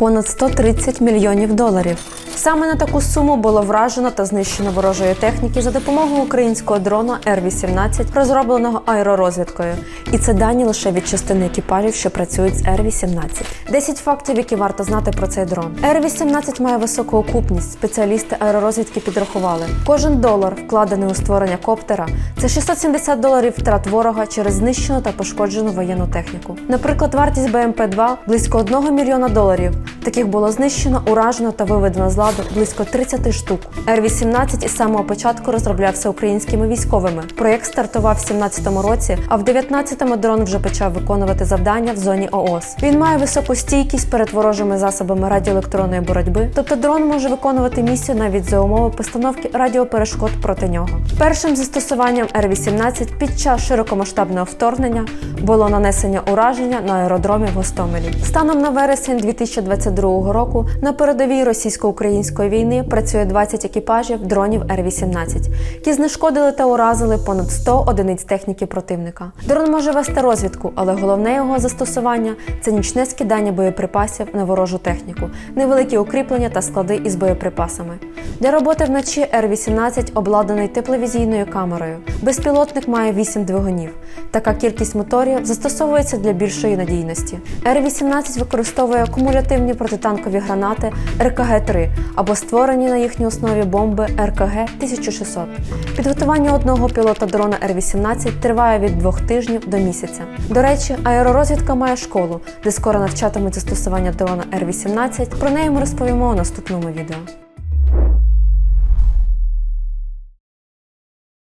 понад 130 мільйонів доларів. Саме на таку суму було вражено та знищено ворожої техніки за допомогою українського дрона Р-18, розробленого аеророзвідкою. І це дані лише від частини екіпажів, що працюють з Р-18. 10 фактів, які варто знати про цей дрон. Р-18 має високу окупність. Спеціалісти аеророзвідки підрахували. Кожен долар, вкладений у створення коптера, це 670 доларів втрат ворога через знищену та пошкоджену воєнну техніку. Наприклад, вартість БМП-2 близько 1 мільйона доларів. Таких було знищено, уражено та виведено з ладу близько 30 штук. Р-18 із самого початку розроблявся українськими військовими. Проєкт стартував в 17-му році, а в 19-му дрон вже почав виконувати завдання в зоні ООС. Він має високу стійкість перед ворожими засобами радіоелектронної боротьби, тобто дрон може виконувати місію навіть за умови постановки радіоперешкод проти нього. Першим застосуванням Р-18 під час широкомасштабного вторгнення було нанесення ураження на аеродромі в Гостомелі. Станом на вересень 2022 року на передовій російсько-української війни працює 20 екіпажів дронів Р-18, які знешкодили та уразили понад 100 одиниць техніки противника. Дрон може вести розвідку, але головне його застосування це нічне скидання боєприпасів на ворожу техніку, невеликі укріплення та склади із боєприпасами. Для роботи вночі Р-18 обладнаний тепловізійною камерою. Безпілотник має 8 двигунів. Така кількість моторів застосовується для більшої надійності. Р-18 використовує акумулятивні протитанкові гранати РКГ-3 або створені на їхній основі бомби РКГ-1600. Підготування одного пілота дрона Р-18 триває від двох тижнів до місяця. До речі, аеророзвідка має школу, де скоро навчатимуть застосування дрона Р-18. Про неї ми розповімо у наступному відео.